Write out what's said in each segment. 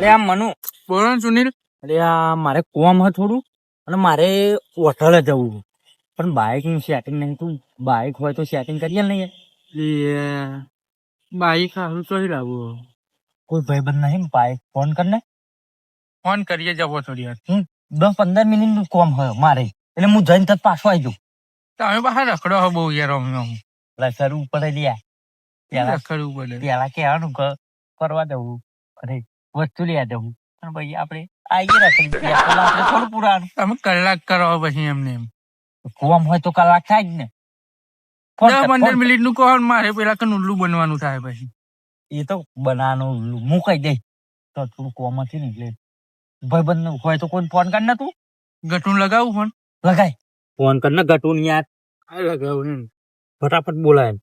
એટલે આમ મનુ. બોલો સુનિલ. એટલે આ મારે કોમ હતું થોડું અને મારે હોટલ જવું પણ બાઇકનું સેટિંગ નહીં તું બાઇક હોય તો સેટિંગ કરીએ ને યાર. એ બાઈક હારું તો લાવું કોઈ ભાઈબંધ નહીં બાઇક ફોન કરને? ફોન કરીએ જવો થોડી વાર. હું દસ પંદર મિનિટનું કોમ હોય મારે. એટલે હું જઈને તરત પાછો આવી જાઉં. તમે બહાર રખડો હો બહુ યાર અમે અમે. એટલે સર ઉપર લ્યા. પેલા રખડવું પડે? પેલા કહેવાનું કરવા જવું. અરે વસ્તુ લેવા હું. પણ ભાઈ આપણે આવીએ રાખી આપણે થોડું પુરાણ. તમે કલાક કરો પછી એમને એમ. કોમ હોય તો કલાક થાય જ ને. દસ પંદર મિનિટનું કોણ મારે પેલા કે નુલ્લું બનવાનું થાય પછી. એ તો બનાવવાનું હું કહી દઈ તો થોડું કોમ હતી ને એટલે ભાઈબંધ હોય તો કોઈ ફોન કર ને તું. ગટુન લગાવું ફોન? લગાય. ફોન કર ને ગટુન યાર. હા લગાવું ફટાફટ બોલાય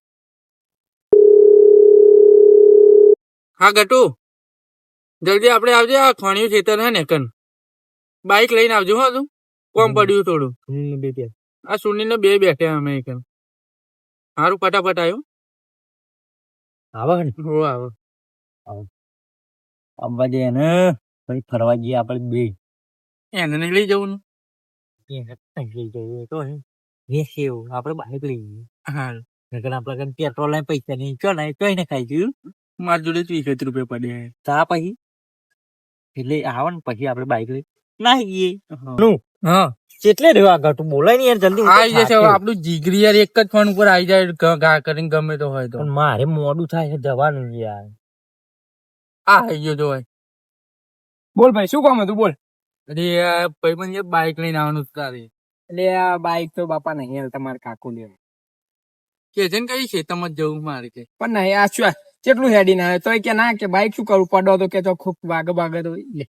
હા ગટુ. જલ્દી આપણે આવજે આ ખણ્યું ખેતર હે ને કન. બાઈક લઈને આવજો હો તું કોમ પડ્યું થોડું. બે બે. આ સુનિલ ને બે બેઠે અમે કન સારું ફટાફટ આવ્યો આવે ને. હો આવો. આવવા દે ને ભાઈ ફરવા જઈએ આપણે બે. એને નહીં લઈ જવું લઈ જઈએ તો હે. એવું. આપણે બાઈક લઈ જઈએ. હા નકર આપણે પેટ્રોલ પૈસા નહીં. ચો ને ચોઈ ને ખાઈ ગયું. મારી જોડે જ રૂપિયા પડ્યા તા પછી? એટલે આવે ને પછી આપણે બાઈક લઈ. ના ગઈએ હા. કેટલે રહ્યો આગળ તું બોલાય નહીં યાર જલ્દી આવી જશે આપણું જીગરી યાર એક જ ફોન ઉપર આવી જાય ગા કરીને ગમે તો હોય તો. મારે મોડું થાય છે જવાનું યાર. આ આવી ગયો જો બોલ ભાઈ શું કામ હતું? બોલ. અરે ભાઈ પણ બાઈક લઈને આવવાનું તારે. એટલે આ બાઈક તો બાપા નહીં તમારે કાકુ લે કે છે ને કઈ છે તમે જવું મારે કે? પણ નહીં આ શું કેટલું હેડી ના આવે? તોય કે ના કે બાઈક શું કરું? પડો તો કે તો ખૂબ વાગે વાગે તો લે.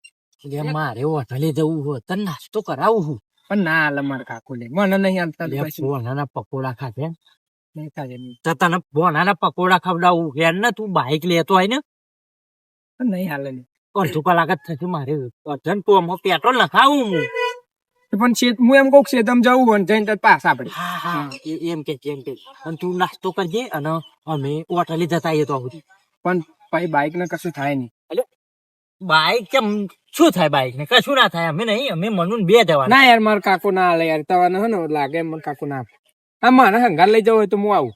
મારે હોટલે જવું હોય તને નાસ્તો કરાવું હું. પણ ના હાલ મારે કાકુ લે. મને નહીં આલતા તો બોનાના પકોડા નહીં. તો તને ભોનાના પકોડા ખવડાવું. યાર ને તું બાઈક લેતો હોય ને. નહીં હાલે નહીં. અડધો કલાક જ થશે મારે. અડધન પોમાં પેટ્રોલ નખાવું હું. પણ શેત હું એમ કહું શેતમ જવું હોય જઈને પાસ આપણે હા હા એ- એમ કે એમ કે અને તું નાસ્તો કરજે અને અમે હોટલે જતા આવીએ તો આવું. પણ ભાઈ બાઇક ને કશું થાય નહીં. એટલે બાઈક કેમ શું થાય બાઈક ને? કશું ના થાય અમે નહીં અમે મનુ બે જવાના. ના યાર મારે કાકુ ના હાલે યાર તવાને હે ને લાગે મને કાકુ ના. હા મારે હંગાર લઈ જવો હોય તો હું આવું.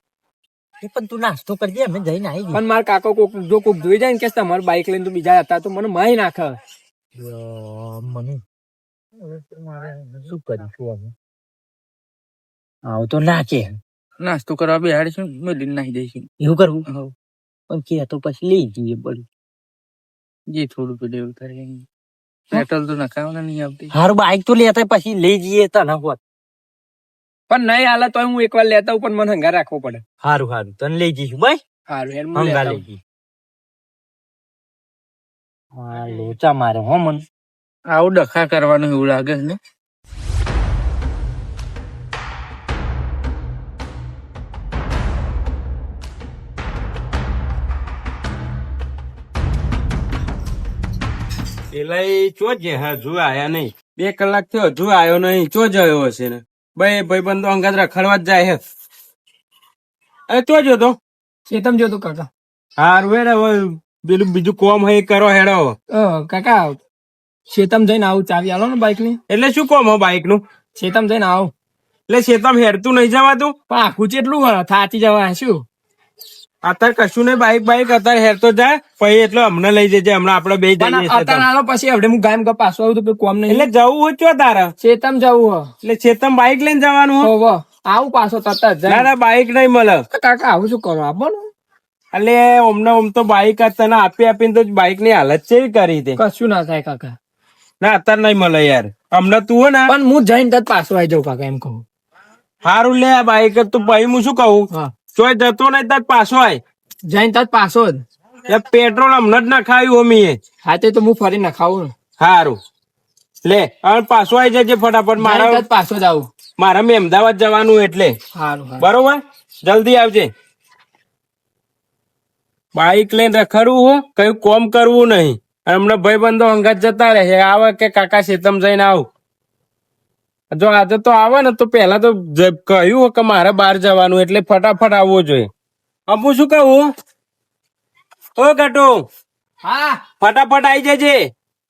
પણ તું નાસ્તો કરજે અમે જઈને આવી પણ મારા કાકો કોક જો કોક જોઈ જાય ને કે તમારે બાઈક લઈને તો બીજા હતા તો મને મારી નાખે. મને. શું કરીશું અમે આવું તો ના કે નાસ્તો કરવા બેહાડીશું મેલીને નાખી દઈશું એવું કરવું. પણ કે તો પછી લઈ જઈએ પડ્યું જે થોડું પેલું એવું થાય પેટ્રોલ તો નખાવવાના નહીં આવતી. હારું બાઈક તો લેતા પછી લઈ જઈએ તને હોત. પણ નહીં હાલે તો હું એકવાર લેતા પણ મને હંગા રાખવો પડે. હારું હારું. તને લઈ જઈશું ભાઈ હારું હેર હંગા લઈ જઈ લોચા મારે હો મન. આવું ડખા કરવાનું એવું લાગે છે ને? પેલા એ ચો જ હજુ આયા નહીં? બે કલાક થયો હજુ આયો નહીં. ચો જયો હશે ને? ભાઈ ભાઈ બંધો અંગાત રખડવા જ જાય હે અરે ચો જો તો. ચેતમ જો તું કાકા હારું હેડે પેલું બીજું કોમ હે કરો હેડો કાકા શેતમ જઈને આવું ચાવી આલો ને બાઈકની એટલે શું કોમ હો બાઈકનું શેતમ જઈને આવું. એટલે શેતમ હેરતું નહીં જવાતું? પણ આખું ચેટલું થાચી જવા શું? અત્યારે કશું નહીં બાઈક બાઈક અત્યારે હેરતો જાય પછી એટલે હમણાં લઈ જજે હમણાં આપડે બે જઈએ અત્યારે આલો પછી હવે હું ગાયમ પાછો આવું તો કોમ નહીં. એટલે જવું હોય ચો તારે? શેતમ જવું હો. એટલે શેતામ બાઈક લઈને જવાનું? હો આવું પાછો તરત જ ના બાઈક નહીં મળે. કાકા આવું શું કરો? આપો ને એટલે ઓમને ઓમ તો બાઈક તને આપી આપીને તો બાઈકની હાલત છે કરી દે કશું ના થાય કાકા. ના અત્યારે નહીં મળે યાર. હમણાં તું હો ને. પણ હું જઈને તત પાછો આવી જાઉં કાકા એમ કહું. હારું લે આ બાઈક તું પછી હું શું કહું? ચોય જતો નહીં તત પાછો આય. જઈને તત પાછો જ. પેટ્રોલ હમણાં જ નખાયું અમીએ. હા તે તો હું ફરી નખાવું હારું. લે હવે પાછો આવી જજે ફટાફટ. મારા પાછો જ આવું. મારા મેં અમદાવાદ જવાનું એટલે. સારું સારું બરોબર? જલ્દી આવજે. બાઈક લઈને રખડવું હો કયું કોમ કરવું નહીં. હમણાં ભાઈબંધો જતા રહે આવે કે કાકા શેતમ જઈને આવ. જો આજે તો આવે ને તો પેલા તો કહ્યું કે મારે બહાર જવાનું એટલે ફટાફટ આવવો જોઈએ. અમુ શું કહું? ઓ ગટુ હા. ફટાફટ આવી જજે.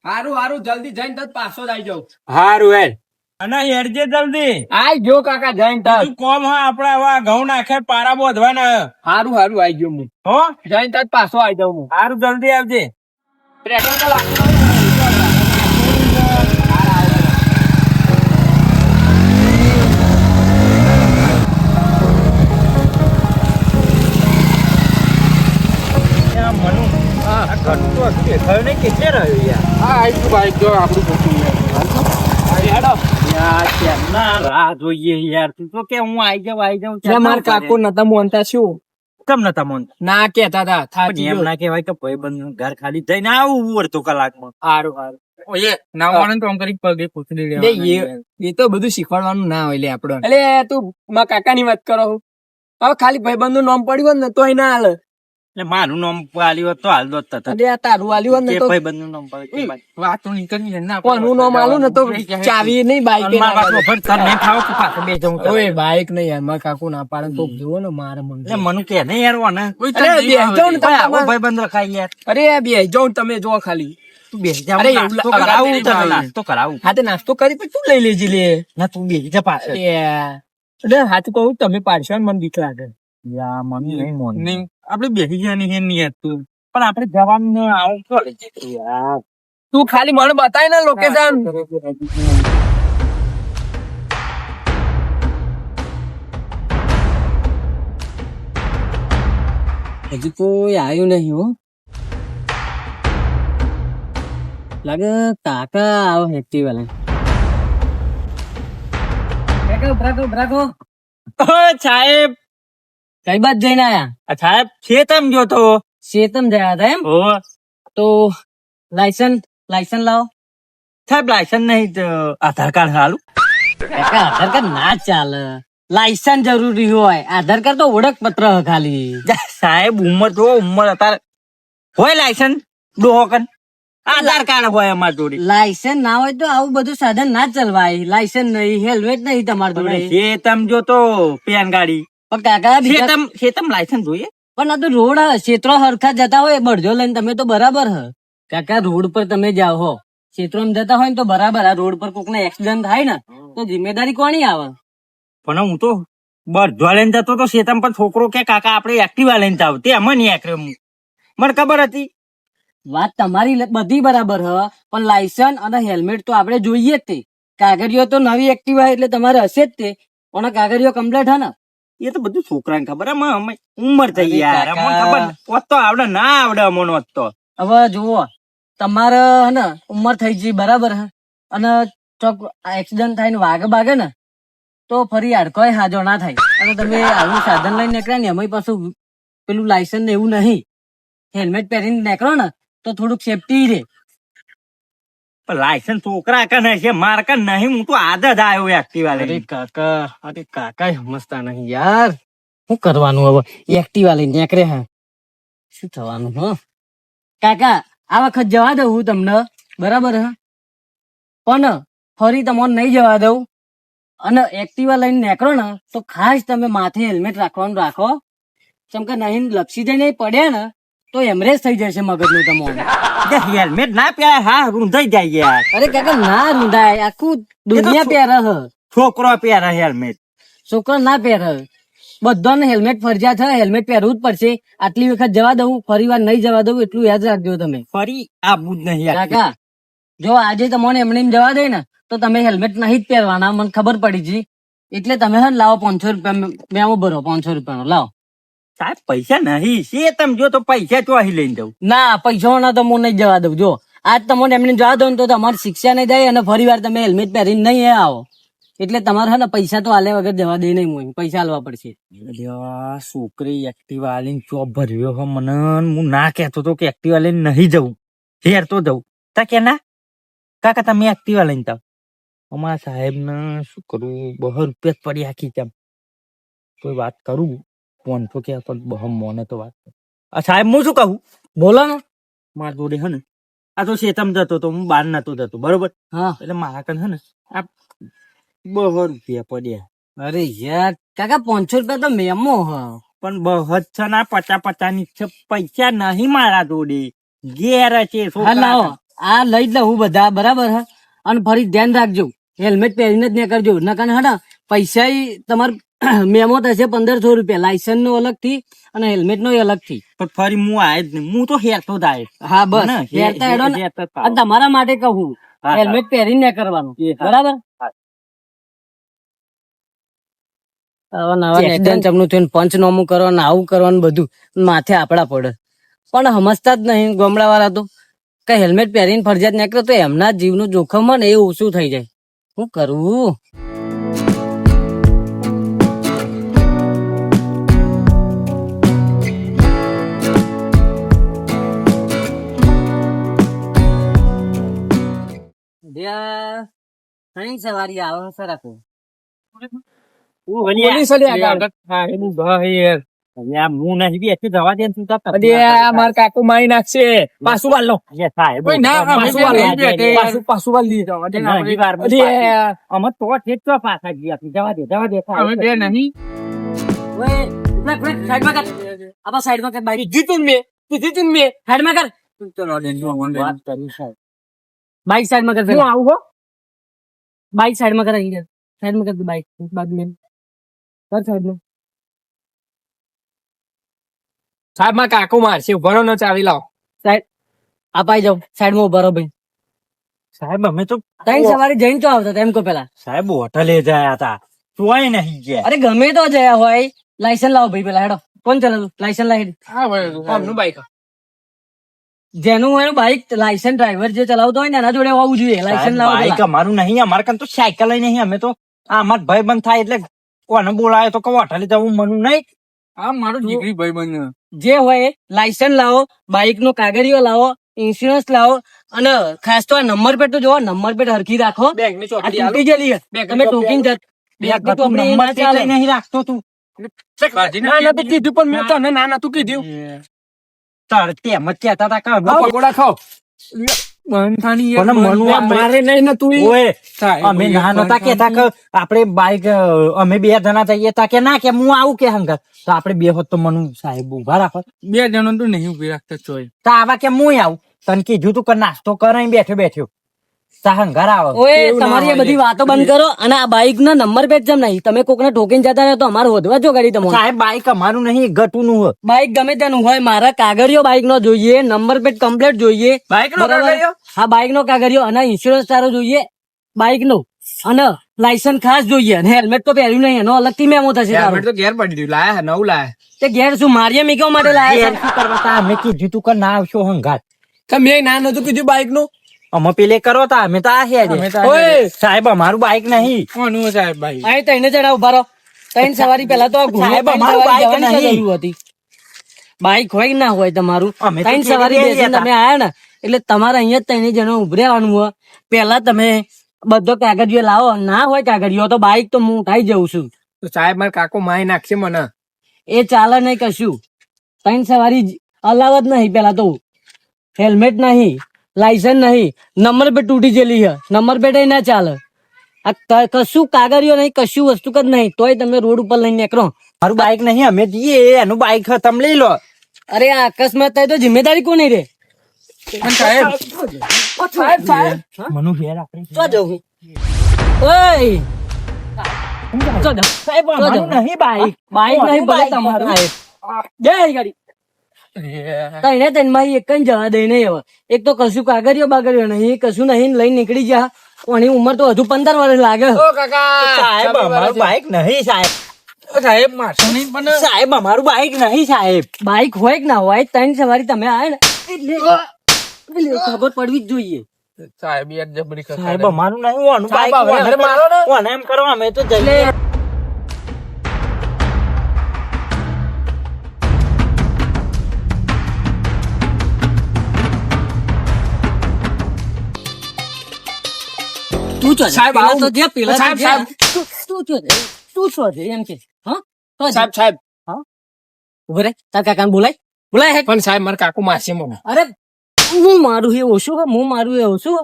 હારું હારું જલ્દી જઈને તરત પાછો જ આવી જાઉં. હારું હેડ. અને હેડજે જલ્દી. આઈ જો કાકા જઈને તરત તું કોમ હા આપડે હવે ઘઉં નાખે પારા બોધવાના. હારું હારું આવી ગયો હું. હો? જઈને તરત પાછો આવી જાઉં હું. હારું જલ્દી આવજે. પેટ્રોલ તો રાહ જોઈએ યાર. તું તો કે હું આઈ જાઉં આઈ જાઉં મારા કાકો નતા મોનતા શું કેમ નતા મન. ના કેતા હતા થાકી એમ ના કેવાય કે ભાઈ બંધ ઘર ખાલી જઈને આવું અડધો કલાકમાં. સારું હારું. ઓય ના મળે ને તો આમ કરી પગે પૂછડી લે, લેવા એ એ તો બધું શીખવાડવાનું ના હોય લે આપડે એટલે તું મા કાકા ની વાત કરો. હવે ખાલી ભાઈબંધનું નામ પડ્યું ને તો ના હાલે. એટલે મારું નામ આલ્યું તો હાલ દોત હતા અરે તારું આલ્યું ને તો ભાઈ બંધ નામ પડે વાત તો નીકળી ના કોનું નામ આલું ને તો ચાવી નહીં બાઈક મારા બાપનો ફટ કર નહીં ખાવ તો પાછો બે જઉં ઓય બાઈક નહીં યાર મારા કાકુ ના પાડે તો જોવો ને મારે મન એટલે મનુ કે નહીં યાર વાને. અરે બે જાઉં ને તમે ભાઈ બંધ રખાય યાર અરે બે જાઉં તમે જો ખાલી. તું બેસી જા અરે નાસ્તો કરાવું તને નાસ્તો કરાવું. હા તે નાસ્તો કરી પછી તું લઈ લેજે લે. ના તું બેસી જા પાછળ. અરે હાથ કહું તમે પાડશો ને મને બીક લાગે. યા મમ્મી નહીં મોન. નહીં આપણે બેસી ગયા હે નહીં યાર પણ આપણે જવાનું આવું કરે યાર. તું ખાલી મને બતાય ને લોકેશન હજુ કોઈ આવ્યું નહીં હો. લાગે કાકા આવો હેક્ટી વાળા કાકા ભરાકો ભરાકો સાહેબ કઈ બાદ જઈને આયા? આ સાહેબ છે તમ તો? શેતમ જયા હતા એમ? તો લાયસન્સ લાયસન્સ લાવો. સાહેબ લાયસન્સ નહીં તો આધાર કાર્ડ હાલું? આધાર કાર્ડ ના ચાલે. લાયસન્સ જરૂરી હોય. આધાર કાર્ડ તો ઓળખપત્ર ખાલી. સાહેબ ઉંમર જો ઉંમર અત્યારે. હોય લાયસન્સ ડોહોકન આધાર કાર્ડ હોય અમાર જોડે. લાયસન્સ ના હોય તો આવું બધું સાધન ના ચલવાય. લાયસન્સ નહીં હેલ્મેટ નહીં તમારી જોડે. છે તમ જો તો પેન ગાડી. પણ કાકા ખેતમ બીજા તમ છે તમ લાયસન્સ જોઈએ? પણ આ તો રોડ હ ક્ષેત્રો હરખા જતા હોય બળજો લઈને તમે તો બરાબર હ. કાકા રોડ પર તમે જાઓ હો. ક્ષેત્રો જતા હોય ને તો બરાબર આ રોડ પર કોકને એક્સિડન્ટ થાય ને તો જિમ્મેદારી કોની આવે? પણ હું તો બરજો લઈને જતો તો શેતમ પર છોકરો કે કાકા આપણે એક્ટિવા લઈને જાવ તે અમે નહીં એક હું. મને ખબર હતી. વાત તમારી બધી બરાબર હ પણ લાયસન્સ અને હેલ્મેટ તો આપણે જોઈએ જ તે. કાગળિયો તો નવી એક્ટિવા એટલે તમારે હશે જ તે. પણ કાગળિયો કમ્પ્લીટ હે ને? એ તો બધું છોકરાને ખબર અમે ઉંમર થઈ યાર અમને ખબર હોત તો આવડે ના આવડે અમને હોત તો. હવે જુઓ તમારે હે ને ઉંમર થઈ ગઈ બરાબર હે? અને ચોક એક્સિડન્ટ થાય ને વાગે બાગે ને તો ફરી અડકોય હાજો ના થાય. અને તમે આવું સાધન લઈને નીકળ્યા ને એમાંય પાછું પેલું લાયસન્સ ને એવું નહીં. હેલ્મેટ પહેરીને નીકળો ને તો થોડુંક સેફટી રહે. પણ લાયસન્સ છોકરા કે નહીં છે, માર કે નહીં, હું તો આજ જ આવ્યો એક્ટિવા લઈને કાકા, અરે કાકા સમજતા નહીં યાર. શું કરવાનું હવે? એક્ટિવા લઈને નીકળે હે. શું થવાનું, હ? કાકા, આ વખત જવા દઉં હું તમને. બરાબર હે? પણ ફરી તમને નહીં જવા દઉં. અને એક્ટિવા લઈને નીકળો ને, તો ખાસ તમે માથે હેલ્મેટ રાખવાનું રાખો. કેમ કે નહીં, લપસી જઈને પડ્યા ને તો એમરેજ થઈ જશે મગજનું તમારું. હેલ્મેટ ના પહેરાય હા રૂંધાઈ જાય યાર. અરે કાકા ના રૂંધાય આખું દુનિયા પહેરે હ છોકરો પહેરે હેલ્મેટ. છોકરો ના પહેરે. બધાને હેલ્મેટ ફરજિયાત છે હેલ્મેટ પહેરવું જ પડશે. આટલી વખત જવા દઉં ફરી વાર નહીં જવા દઉં એટલું યાદ રાખજો તમે. ફરી આવું જ નહીં કાકા જો આજે તમને એમને એમ જવા દે ને તો તમે હેલ્મેટ નહીં જ પહેરવાના મને ખબર પડી છે એટલે તમે હે લાવો પાંચસો રૂપિયા મેં ભરો પાંચસો રૂપિયાનો લાવો. સાહેબ પૈસા નહીં. છે તમે જો તો પૈસા ચોહી લઈને જવું ના પૈસાના તો હું નહીં જવા દઉં. જો આજ તમને એમને જવા દઉં ને તો તમારી શિક્ષા નહીં જાય અને ફરી વાર તમે હેલ્મેટ પહેરીને નહીં આવો. એટલે તમારે ને પૈસા તો આલે વગર જવા દે નહીં હું પૈસા આલવા પડશે. છોકરી એક્ટિવા લઈને ચોપ ભર્યો હો મને હું ના કહેતો તો કે એક્ટિવા લઈને નહીં જવું હેર તો જવું તા કે ના? કાકા તમે એક્ટિવા લઈને જાઓ. અમારા સાહેબ ને શું કરું? બહુ રૂપિયા પડી આખી તેમ. કોઈ વાત કરું? ફોન તો કે તો બહુ મોને તો વાત. આ સાહેબ હું શું કહું? બોલો ને. માર જોડે હે ને આ તો શેતમ જતો તો હું બહાર નતો જતો બરોબર? હા. એટલે મારા કન હે ને આ બહુ રૂપિયા પડ્યા. અરે યાર કાકા પાંચસો રૂપિયા તો મેમો હ. પણ બહત છે ના પચા પચા ની છે પૈસા નહીં મારા જોડે. ઘેર છે આ લઈ જ લઉં બધા બરાબર હા? અને ફરી ધ્યાન રાખજો હેલ્મેટ પહેરીને જ નહીં કરજો નકર હડા પૈસા તમારે મેમો થશે પંદરસો રૂપિયા. લાયસન્સ નો અલગથી અને હેલ્મેટ નો અલગથી. પણ ફરી હું આય જ નહીં. હું તો હેરતો જ આય હા બસ. હેરતા હેડો ને. તમારા માટે કહું હેલ્મેટ પહેરીને કરવાનું. બરાબર. એક્સિડન્ટ ચમનું થયું આવું કરવાનું બધું. માથે આપડા પડે. પણ સમજતા જ નહીં. ગામડા વાળા તો કઈ હેલ્મેટ પહેરીને ફરજિયાત નીકળે તો એમના જીવનું જોખમ ને એ ઓછું થઈ જાય. શું કરવું નહીં બેઠે. દે. પાછું પાછું વાળ લીધો નહીં, નહીં, વાર અલી, પાછું. અમે તો ઠેક તો પાછા ગયા. જવા દે જવા દે. અમે બે નહીં સાઈડમાં કર બાઈક કીધું તું મેં કીધું તું મેં સાઈડમાં કર વાત કરી સાહેબ. બાઈક સાઈડમાં કર હું આવું હો? બાઈક સાઈડમાં કર અહીં કર. સાઈડમાં કર બાઈક બાજુ મેં કર સાઈડમાં સાહેબમાં કાકો મારશે. ઉભરો ન ચાવી લાવો. આપાઈ જાઓ. સાઈડમાં ઉભરો ભાઈ. સાહેબ અમે તો તઈ સવારે જઈને તો આવતા એમ કહો પેલા. સાહેબ હોટલે જયા હતા. તોય નહીં ગયા. અરે ગમે તો જયા હોય. લાયસન્સ લાવો ભાઈ પેલા હેડો. કોણ ચલાવું લાયસન્સ લાવી હા ભાઈ આમનું બાઈક જેનું હોય બાઈક લાયસન્સ ડ્રાઈવર જે ચલાવતો હોય ને એના જોડે હોવું જોઈએ લાયસન્સ લાવો બાઈક અમારું નહીં અમારે કાન તો સાયકલ નહીં અમે તો આ અમાર ભાઈ બંધ થાય એટલે કોને બોલાવે તો કહો હોટલે જવું મનું નહીં. આ મારું દીકરી ભાઈ બંધ જે હોય લાયસન્સ લાવો બાઈક નો કાગળિયો લાવો ઇન્સ્યોરન્સ લાવો અને ખાસ તો આ નંબર પ્લેટ તો જોવો નંબર પ્લેટ હરખી રાખો. બેંકની આલો. તૂટી ગયેલી બેંક તમે ટોકિંગ જત બેંકની ચોપડી. નહીં રાખતો તું. ના ના કીધું પણ મેં તને ના ના તું કીધું. તાર તેમ જ કહેતા હતા કે પકોડા ખાઓ આપણે બાઈક અમે બે જણા જઈએ તા કે ના કે હું આવું કે હંગત. તો આપડે બે હોત તો મનુ સાહેબ ઊભા રાખો બે જણા તો નહીં ઊભી રાખતા ચોય તો આવા કે હું આવું. તને કીધું તું કે નાસ્તો કરાઈ બેઠો બેઠો. તા હંગાર આવે. ઓય તમારી બધી વાતો બંધ કરો અને આ બાઈક ના નંબર પ્લેટ જેમ નહીં. તમે કોકને ઠોકીને જતા રહો તો અમારે વધવા જો ગાડી તમારે સાહેબ બાઈક અમારું નહીં ગટુ નું હોય. બાઈક ગમે તેનું હોય મારા કાગળિયો બાઈક નો જોઈએ નંબર પ્લેટ કમ્પ્લીટ જોઈએ. બાઈક નો કાગળિયો? હા બાઈક નો કાગળિયો અને ઇન્સ્યોરન્સ સારો જોઈએ. બાઈક નો. અને લાયસન્સ ખાસ જોઈએ. અને હેલ્મેટ તો પહેર્યું નહીં એનો અલગથી મેમો થશે હેલ્મેટ તો ઘેર પડી રહ્યું લાયા નવું લાયા તે ઘેર શું મારીએ મીકવા માટે લાયા ઘેર શું કરવા? તા અમે કીધું તું કે ના આવશો હંગાત. તમે મેં ના નતું કીધું બાઈકનું? અમે પેલે કરો તા અમે તો આ છે ઓય! સાહેબ અમારું બાઈક નહીં. કોનું સાહેબ ભાઈ અહીં તઈને ચડાવ ઊભા રહો. ત્રણ સવારી પહેલા તો સાહેબ, અમારું બાઈક નહીં. જરૂર હતી. બાઈક હોય ના હોય તમારું? અમે તો ત્રણ સવારી બેસીને તમે આયા ને એટલે તમારે અહીંયા જ ત્રણે જણો ઉભરે હોય. પેલા તમે બધો કાગળિયો લાવો. ના હોય કાગળિયો તો બાઈક તો હું ઉઠાઈ જઉં છું. તો સાહેબ મારા કાકો માય નાખશે મને. એ ચાલે નહીં કશું. ત્રણ સવારી અલાવત અલાવ નહીં પેલા તો. હેલ્મેટ નહીં. લાયસન્સ નહીં. નંબર પ્લેટ તૂટી ગયેલી છે. નંબર પ્લેટ ના ચાલે. આ કશું કાગળિયો નહીં કશું વસ્તુ જ નહીં. તોય તમે રોડ ઉપર લઈને નીકળો. મારું બાઈક નહીં અમે જઈએ. એનું બાઈક તમે લઈ લો. અરે આ અકસ્માત થાય તો જિમ્મેદારી કોની રે? સાહેબ બાઈક બાઈક નહીં ભલે બાઈક તમારું તઈને મારી એક જ જવા દઈ નહીં હવે. એક તો કશું કાગળિયો બાગળિયો નહીં કશું નહીં લઈ નીકળી જા. કોની ઉંમર તો હજુ પંદર વર્ષ લાગે. ઓ કાકા! સાહેબ અમારું બાઈક નહીં સાહેબ. સાહેબ મારશો નહીં પણ? સાહેબ અમારું બાઈક નહીં સાહેબ. બાઈક હોય કે ના હોય ત્રણ સવારી તમે આવે ને ખબર પડવી જ જોઈએ. સાહેબ યાર જબરી સાહેબ અમારું નહીં ઓનું બાઈક મારો ને? ઓને એમ કરો અમે તો જઈએ. તું ચો સાહેબ, આવું. તો જે પેલા સાહેબ, સાહેબ. તું તું ચો તું ચો એમ કે હા? સાહેબ સાહેબ. ઊભો રે. તાર કાકાને બોલાય. બોલાય હે. પણ સાહેબ મારા કાકુ માસી મને અરે હું મારું એ ઓછું હા? હું મારું એ ઓછું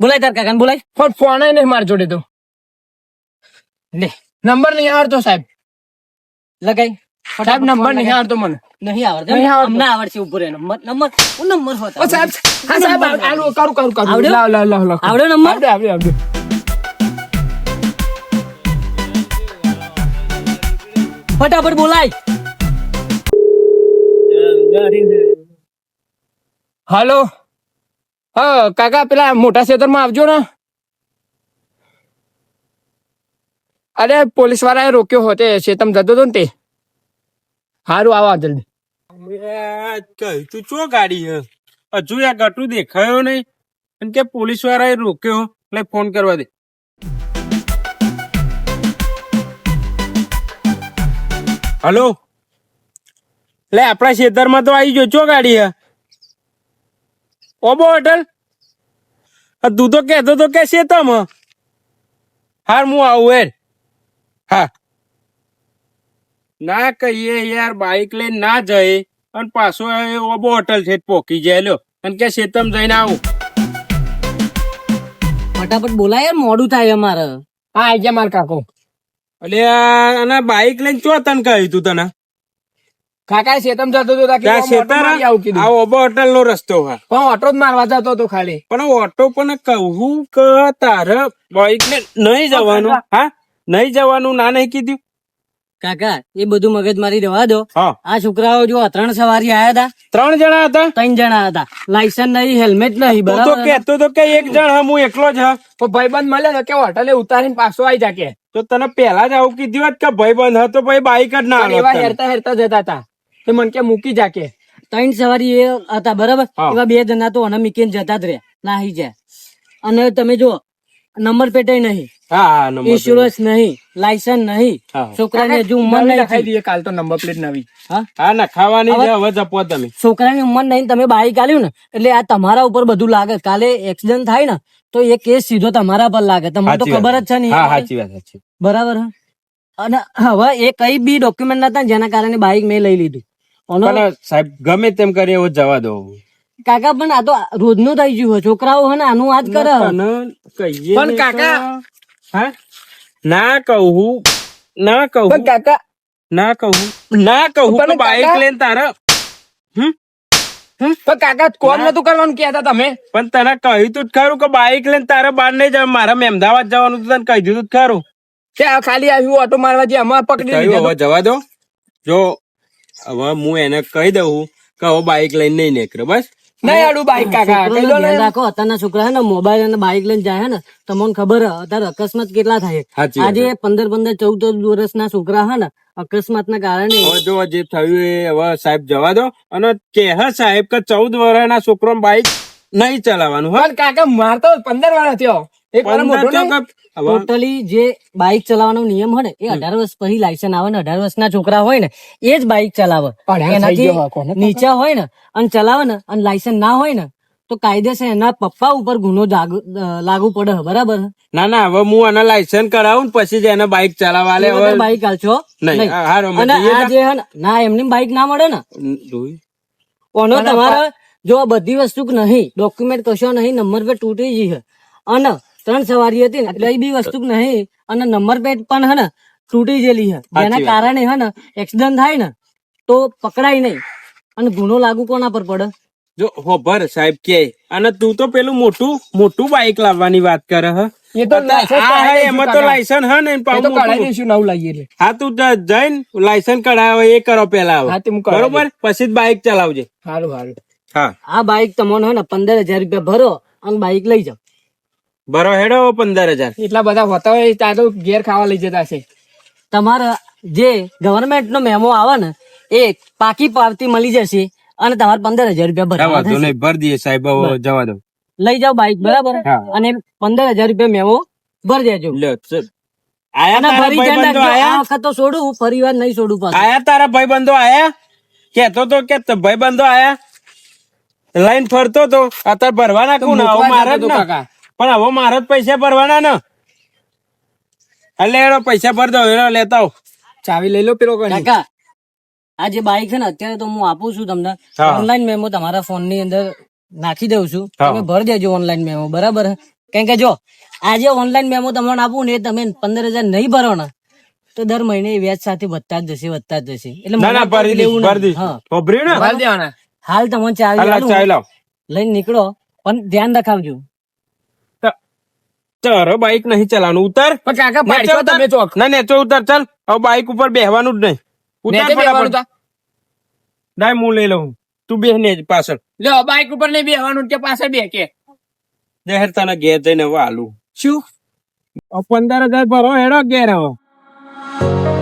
બોલાય તાર કાકાને બોલાય. પણ ફોન નહીં મારી જોડે તો. લે નંબર નહીં આવડતો સાહેબ. લગાઈ સાહેબ નંબર નહીં આવડતો મને. નહીં આવડતો? નહીં આવડતો. અમને આવડશે ઉપર એનો નંબર નંબર હું નંબર હોતો ઓ સાહેબ હા સાહેબ આલો કરું કરું કરું લાવ લાવ લાવ લાવ. આવડ્યો નંબર? આવડે આવડે આવડે. ફટાફટ બોલાય. હાલો? હા કાકા પેલા મોટા ખેતરમાં આવજો ને. અરે પોલીસ વાળાએ રોક્યો હોતે શેતમ જતો હતો ને તે. હારું, આવો જલ્દી. તું ચો ગાડી હજુ આ ગટુ દેખાયો નહીં. અને કે પોલીસ વાળાએ રોક્યો, એટલે ફોન કરવા દે. હલો? લે, આપણા ખેતરમાં તો આવી ગયો, ચો ગાડી હે ઓબો હોટલ તું તો કહેતો તો કે શેતમ હાર, હું આવું હેર હા. ના કહીએ યાર બાઈક લઈને ના જઈ અને પાછો ઓબો હોટલ છે પોકી જાય. લ્યો. અને કે શેતમ જઈને આવું. ફટાફટ બોલાય મોડું થાય અમારે. હા આઈ ગયા માર કાકો. એટલે અને બાઈક લઈને ચો તને કહ્યું તું તને? કાકા શેતમ જતો હતો કીધું. આ ઓબો હોટલ નો રસ્તો હા પણ ઓટો જ મારવા જતો હતો ખાલી. પણ ઓટો પણ કહું કે તારે બાઈક ને નહીં જવાનું? હા? નહીં જવાનું ના નહીં કીધું? કાકા એ બધું મગજ મારી રહેવા દો. આ છોકરાઓ જો ત્રણ સવારી આયા હતા ત્રણ જણા હતા? ત્રણ જણા હતા. લાયસન્સ નહીં હેલ્મેટ નહીં તું તો બરાબર કેતો તો કે એક જણ હું એકલો જ તો ભાઈબંધ મળે ને કે હોટલે ઉતારીને પાછો આવી જાકે? તો તને પેલા જ આવું કીધું હોત કે ભાઈ બંધ હતો ભાઈ બાઈક જ ના એવા હેરતા હેરતા જતા હતા. તે મને કે મૂકી જાકે. ત્રણ સવારી એ હતા બરાબર? એવા બે જણા તો અને મીકીને જતા જ રહ્યા. નાહી જાય. અને તમે જો નંબર પેટે નહીં. હા નંબર ઇન્સ્યોરન્સ નહીં લાયસન્સ નહીં. છોકરાને હજુ ઉંમર નહીં લખાઈ થઈ. દઈએ કાલ તો નંબર પ્લેટ નવી. હા? હા ના ખાવાની છે હવે જપો તમે. છોકરાની ઉંમર નહીં તમે બાઈક આલ્યું ને એટલે આ તમારા ઉપર બધું લાગે. કાલે એક્સિડન્ટ થાય ને તો એ કેસ સીધો તમારા પર લાગે. તમને તો ખબર જ છે. ને હા સાચી વાત છે. બરાબર હે? અને હવે એ કઈ બી ડોક્યુમેન્ટ નતા જેના કારણે બાઈક મેં લઈ લીધું. સાહેબ ગમે તેમ કરી એવો જવા દો. કાકા પણ આ તો રોજનું થઈ ગયું છોકરાઓ હે ને આનું આજ કરે કહીએ પણ કાકા- હા? ના કહું. ના કહું. પણ કાકા ના કહું. ના કહું પણ બાઈક લઈને તારા. પણ કાકા કોલ નતું કરવાનું કહેતા તમે? પણ તને કહ્યું તું જ ખરું કે બાઈક લઈને તારે બહાર નહીં જવાનું. મારા અમદાવાદ જવાનું તું તને કહી દીધું જ ખરું. કે ખાલી આવ્યું ઓટો મારવા જે અમાર પકડી હવે જવા દો. જો હવે હું એને કહી દઉં કે હવે બાઈક લઈને નહીં નીકળે બસ. નહીં આડું બાઈક કાકા. કહી દો ને રાખો અત્યારના છોકરા હે ને મોબાઈલ અને બાઈક લઈને જાય હે ને તમને ખબર હે અત્યારે અકસ્માત કેટલા થાય. આજે પંદર પંદર ચૌદ ચૌદ વર્ષના છોકરા હે ને અકસ્માત ના કારણે હવે જો જે થયું એ હવે સાહેબ જવા દો. અને કે હે સાહેબ કે ચૌદ વર્ષના છોકરો બાઈક નહીં ચલાવવાનું હા. કાકા મારતો પંદર વર્ષ થયો. ટોટલી જે બાઇક ચલાવવાનો નિયમ હોય ને એ અઢાર વર્ષ પછી લાયસન્સ આવે ને અઢાર વર્ષના છોકરા હોય ને એ જ બાઇક ચલાવે. એનાથી નીચે હોય ને અને ચલાવે ને અને લાયસન્સ ના હોય ને તો કાયદેસર એના પપ્પા ઉપર ગુનો લાગુ પડે બરાબર? ના ના હવે હું આના લાયસન્સ કરાવું ને પછી જ એને બાઇક ચલાવવા લે હવે બાઇક હાલશો? નહીં, અને આ જે ના એમની બાઇક ના મળે ને? ઓનો તમારે જો બધી વસ્તુ નહીં ડોક્યુમેન્ટ કશો નહીં નંબર પર તૂટી ગઈ છે. અને ત્રણ સવારી હતી ને એટલે એ બી વસ્તુ નહીં. અને નંબર પ્લેટ પણ હે ને તૂટી ગયેલી હે. જેના કારણે હે ને એક્સિડન્ટ થાય ને તો પકડાય નહીં. અને ગુનો લાગુ કોના પર પડે? જો હોભર સાહેબ કે અને તું તો પેલું મોટું મોટું બાઈક લાવવાની વાત કરે હ. એ તો એમાં તો લાઇસન્સ લાયસન્સ હે ને કાકા. તો કઢાઈ દઈશું નવું લાવીએ એટલે. હા તું જઈને લાયસન્સ કઢાવે એ કરો પેલા બરોબર? પછી જ બાઈક ચલાવજે. સારું સારું હા. આ બાઇક તમને હે ને પંદર હજાર રૂપિયા ભરો અને બાઇક લઈ જાઓ. બરો હેડો પંદર હજાર. એટલા બધા હોતા હોય ત્યાં તો ઘેર ખાવા લઈ જતા છે તમારા જે ગવર્મેન્ટ નો મેમો આવે ને એ પાકી પાવતી મળી જશે અને તમારે પંદર હજાર રૂપિયા ભરવા દો નહીં ભર દઈએ સાહેબ જવા દો. લઈ જાઓ બાઈક બરાબર? અને પંદર હજાર રૂપિયા મેમો ભરી દેજો. લ્યો આયા ફરી જાય ભાઈબંધો આયા? આ વખત તો છોડું ફરી વાર નહીં છોડું પાછું. આયા તારા ભાઈબંધો આયા? કેતો તો કે ભાઈ ભાઈબંધો આયા? લાઈન ફરતો તો અત્યારે ભરવા નાખું ને મારે કાકા. પણ હવે મારા જ પૈસા ભરવાના ને. એટલે એનો પૈસા ભર દો એનો લેતા આવો. ચાવી લઈ લો પેલો કાકા આ જે બાઈક છે ને અત્યારે તો હું આપું છું તમને. ઓનલાઈન મેમો તમારા ફોનની અંદર નાખી દઉં છું. તમે ભર દેજો ઓનલાઈન મેમો બરાબર? કેમ કે જો આજે ઓનલાઈન મેમો તમને આપું ને એ તમે પંદર હજાર નહીં ભરો ને તો દર મહિને એ વ્યાજ સાથે વધતા જ જશે વધતા જ જશે. એટલે હાલ તમને ચાવી લઈને નીકળો પણ ધ્યાન રખાવજો. તારો બાઈક નહીં ચલાવવાનું. ઉતાર. પણ કાકા પાડશો તમે ચોક. ના નેચો ઉતાર ચાલ. હવે બાઈક ઉપર બેહવાનું જ નહીં. ઉતાર ફટાફટ. તા? હું લઈ લઉં. તું બેહ ને પાછળ. લ્યો બાઈક ઉપર નહીં બેહવાનું કે પાછળ બે કે? જહેર તને ઘેર જઈને હવે શું? પંદર હજાર ભરો હેડો ઘેર હવે